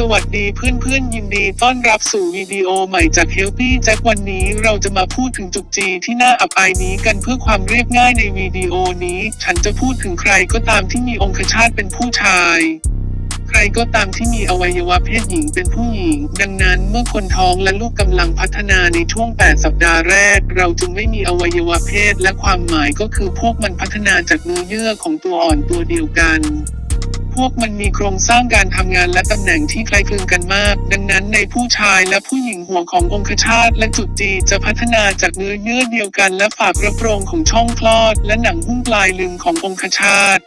สวัสดีเพื่อนๆ ยินดีต้อนรับสู่วิดีโอใหม่จาก Healthy Jack วันนี้เราจะมาพูดถึงจุกจีที่น่าอับอายนี้กันเพื่อความเรียบง่ายในวิดีโอนี้ ฉันจะพูดถึงใครก็ตามที่มีองคชาตเป็นผู้ชาย ใครก็ตามที่มีอวัยวะเพศหญิงเป็นผู้หญิง ดังนั้นเมื่อคนท้องและลูกกำลังพัฒนาในช่วง 8 สัปดาห์แรก เราจึงไม่มีอวัยวะเพศและความหมายก็คือพวกมันพัฒนาจากเนื้อเยื่อของตัวอ่อนตัวเดียวกัน พวกมันมีโครงสร้างการทำงานและตำแหน่งที่คล้ายคลึงกันมาก ดังนั้นในผู้ชายและผู้หญิงหัวขององคชาตและจุดจีจะพัฒนาจากเนื้อเยื่อเดียวกัน และฝากรับรองของช่องคลอด และหนังหุ้มปลายลึงขององคชาต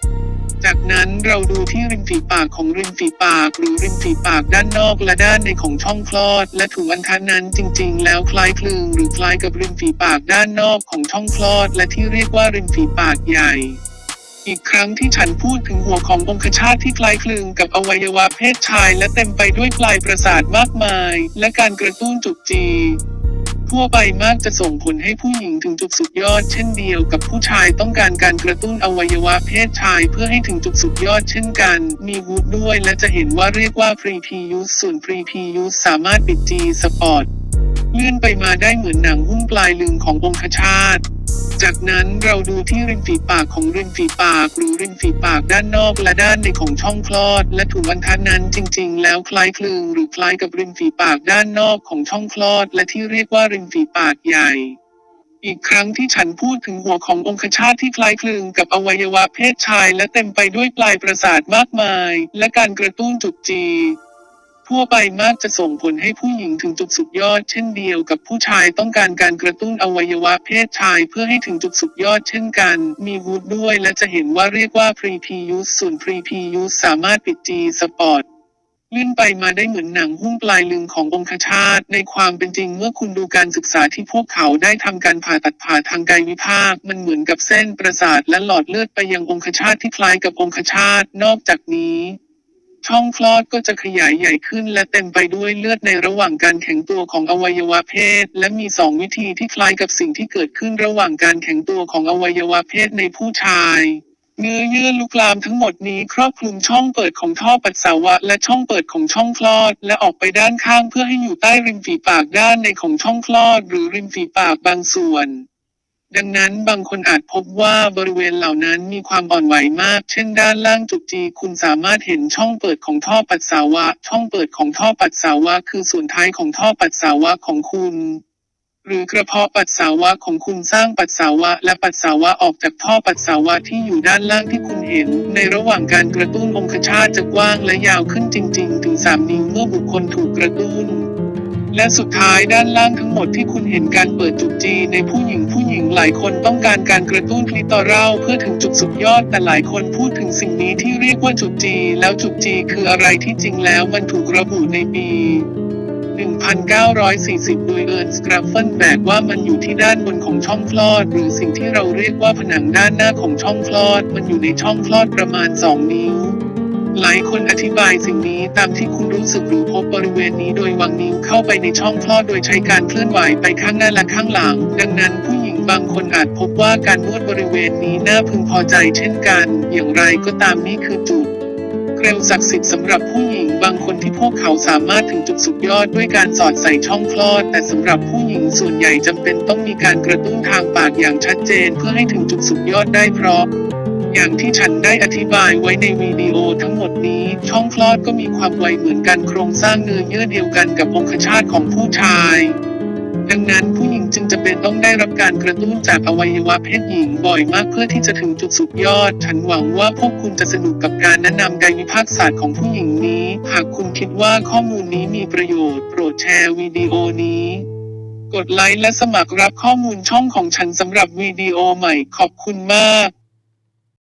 จากนั้นเราดูที่ริมฝีปากของริมฝีปากหรือริมฝีปากด้านนอกและด้านในของช่องคลอด และถุงอัณฑะนั้นจริง ๆ แล้วคล้ายคลึงหรือคล้ายกับริมฝีปากด้านนอกของช่องคลอด และที่เรียกว่าริมฝีปากใหญ่ อีกครั้งที่ฉันพูดถึงหัวขององคชาตที่คล้ายคลึงกับอวัยวะเพศชาย และเต็มไปด้วยปลายประสาทมากมาย และการกระตุ้นจุกจีทั่วไปมากจะส่งผลให้ผู้หญิงถึงจุดสุดยอดเช่นเดียวกับผู้ชายต้องการการกระตุ้นอวัยวะเพศชายเพื่อให้ถึงจุดสุดยอดเช่นกัน มีวูดด้วยและจะเห็นว่าเรียกว่า pre p u s ส่วน pre p u s สามารถปิด G สปอร์ตเลื่อนไปมาได้เหมือนหนังหุ้มปลายลึงขององคชาต จากนั้นเราดูที่ริมฝีปากของริมฝีปากหรือริมฝีปากด้านนอกและด้านในของช่องคลอด และถุงอัณฑะนั้นจริง ๆ แล้วคล้ายคลึงหรือคล้ายกับริมฝีปากด้านนอกของช่องคลอด และที่เรียกว่าริมฝีปากใหญ่อีกครั้งที่ฉันพูดถึงหัวขององคชาตที่คล้ายคลึงกับอวัยวะเพศชายและเต็มไปด้วยปลายประสาทมากมาย และการกระตุ้นจุดจี ทั่วไปมากจะส่งผลให้ผู้หญิงถึงจุดสุดยอด เช่นเดียวกับผู้ชายต้องการการกระตุ้นอวัยวะเพศชายเพื่อให้ถึงจุดสุดยอดเช่นกัน มีวูดด้วยและจะเห็นว่าเรียกว่า pre p u s ส่วน pre p u s สามารถปิด G สปอร์ตลื่นไปมาได้เหมือนหนังหุ้มปลายลึงขององคชาต ในความเป็นจริงเมื่อคุณดูการศึกษาที่พวกเขาได้ทำการผ่าตัดผ่าทางกายวิภาค มันเหมือนกับเส้นประสาทและหลอดเลือดไปยังองคชาตที่คล้ายกับองคชาต นอกจากนี้ ช่องคลอดก็จะขยายใหญ่ขึ้นและเต็มไปด้วยเลือดในระหว่างการแข็งตัวของอวัยวะเพศ และมีสองวิธีที่คล้ายกับสิ่งที่เกิดขึ้นระหว่างการแข็งตัวของอวัยวะเพศในผู้ชายเนื้อเยื่อลุกลามทั้งหมดนี้ครอบคลุมช่องเปิดของท่อปัสสาวะ และช่องเปิดของช่องคลอด และออกไปด้านข้างเพื่อให้อยู่ใต้ริมฝีปากด้านในของช่องคลอด หรือริมฝีปากบางส่วน ดังนั้นบางคนอาจพบว่าบริเวณเหล่านั้นมีความอ่อนไหวมาก เช่นด้านล่างจุกจีคุณสามารถเห็นช่องเปิดของท่อปัสสาวะ ช่องเปิดของท่อปัสสาวะ คือส่วนท้ายของท่อปัสสาวะของคุณ หรือกระเพาะปัสสาวะของคุณสร้างปัสสาวะ และปัสสาวะออกจากท่อปัสสาวะที่อยู่ด้านล่างที่คุณเห็น ในระหว่างการกระตุ้นองคชาตจะกว้างและยาวขึ้นจริง ๆ ถึง 3 นิ้วเมื่อบุคคลถูกกระตุ้น และสุดท้ายด้านล่างทั้งหมดที่คุณเห็นการเปิดจุกจีในผู้หญิงผู้หญิงหลายคนต้องการการกระตุ้นคลิตอรัลเพื่อถึงจุดสุดยอด แต่หลายคนพูดถึงสิ่งนี้ที่เรียกว่าจุกจี แล้วจุกจีคืออะไรที่จริงแล้วมันถูกระบุในปี1940 โดยเอิร์นสกราฟเฟนแบกว่ามันอยู่ที่ด้านบนของช่องคลอด หรือสิ่งที่เราเรียกว่าผนังด้านหน้าของช่องคลอด มันอยู่ในช่องคลอดประมาณ 2 นิ้ว คนอธิบายสิ่งนี้ตามที่คุณรู้สึกหรือพบบริเวณนี้โดยวางนิ้วเข้าไปในช่องคลอดโดยใช้การเคลื่อนไหวไปข้างหน้าและข้างหลัง ดังนั้นผู้หญิงบางคนอาจพบว่าการนวดบริเวณนี้น่าพึงพอใจเช่นกัน อย่างไรก็ตามนี่คือจุดเกลียวศักดิ์สิทธิ์สำหรับผู้หญิงบางคนที่พวกเขาสามารถถึงจุดสุดยอดด้วยการสอดใส่ช่องคลอด แต่สำหรับผู้หญิงส่วนใหญ่จำเป็นต้องมีการกระตุ้นทางปากอย่างชัดเจนเพื่อให้ถึงจุดสุดยอดได้เพราะ อย่างที่ฉันได้อธิบายไว้ในวิดีโอทั้งหมดนี้ ช่องคลอดก็มีความไวเหมือนกันโครงสร้างเนื้อเยื่อเดียวกันกับองคชาตของผู้ชาย ดังนั้นผู้หญิงจึงจะเป็นต้องได้รับการกระตุ้นจากอวัยวะเพศหญิงบ่อยมากเพื่อที่จะถึงจุดสุดยอด ฉันหวังว่าพวกคุณจะสนุกกับการแนะนำกายวิภาคศาสตร์ของผู้หญิงนี้ หากคุณคิดว่าข้อมูลนี้มีประโยชน์โปรดแชร์วิดีโอนี้กดไลค์และสมัครรับข้อมูลช่องของฉันสำหรับวิดีโอใหม่ขอบคุณมาก